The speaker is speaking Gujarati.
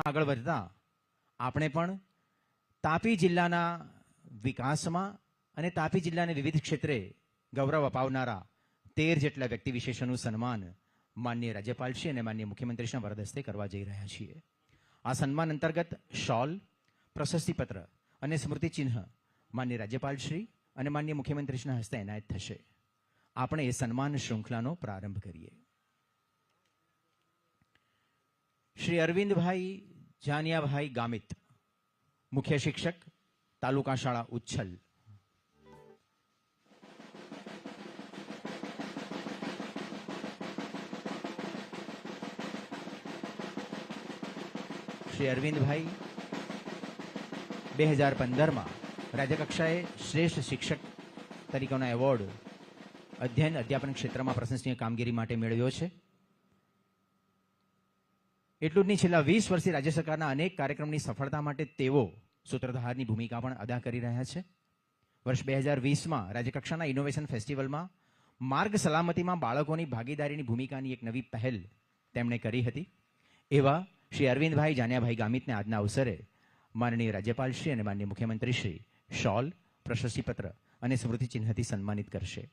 આગળ વધતા આપણે પણ તાપી જિલ્લાના વિકાસમાં અને તાપી જિલ્લાને વિવિધ ક્ષેત્રે ગૌરવ અપાવનારા તેર જેટલા વ્યક્તિ વિશેષોનું સન્માન માનનીય રાજ્યપાલશ્રી અને માનનીય મુખ્યમંત્રીશ્રીના વરદસ્તે કરવા જઈ રહ્યા છીએ. આ સન્માન અંતર્ગત શોલ, પ્રશસ્તિપત્ર અને સ્મૃતિ ચિહ્ન માનનીય રાજ્યપાલશ્રી અને માનનીય મુખ્યમંત્રીશ્રીના હસ્તે એનાયત થશે. આપણે એ સન્માન શૃંખલાનો પ્રારંભ કરીએ. શ્રી અરવિંદભાઈ જાનિયાભાઈ ગામિત, મુખ્ય શિક્ષક, તાલુકા શાળા ઉચ્છલ. શ્રી અરવિંદભાઈ બે હજાર પંદરમાં રાજ્યકક્ષાએ શ્રેષ્ઠ શિક્ષક તરીકેનો એવોર્ડ અધ્યયન અધ્યાપન ક્ષેત્રમાં પ્રશંસનીય કામગીરી માટે મેળવ્યો છે. એટલું જ નહીં, છેલ્લા વીસ વર્ષથી રાજ્ય સરકારના અનેક કાર્યક્રમની સફળતા માટે તેઓ સૂત્રધારની ભૂમિકા પણ અદા કરી રહ્યા છે. વર્ષ બે હજાર વીસમાં રાજ્યકક્ષાના ઇનોવેશન ફેસ્ટિવલમાં માર્ગ સલામતીમાં બાળકોની ભાગીદારીની ભૂમિકાની એક નવી પહેલ તેમણે કરી હતી. એવા શ્રી અરવિંદભાઈ જાનિયાભાઈ ગામિતને આજના અવસરે માનનીય રાજ્યપાલશ્રી અને માનનીય મુખ્યમંત્રીશ્રી શોલ પ્રશસ્તિપત્ર અને સ્મૃતિચિહ્નથી સન્માનિત કરશે.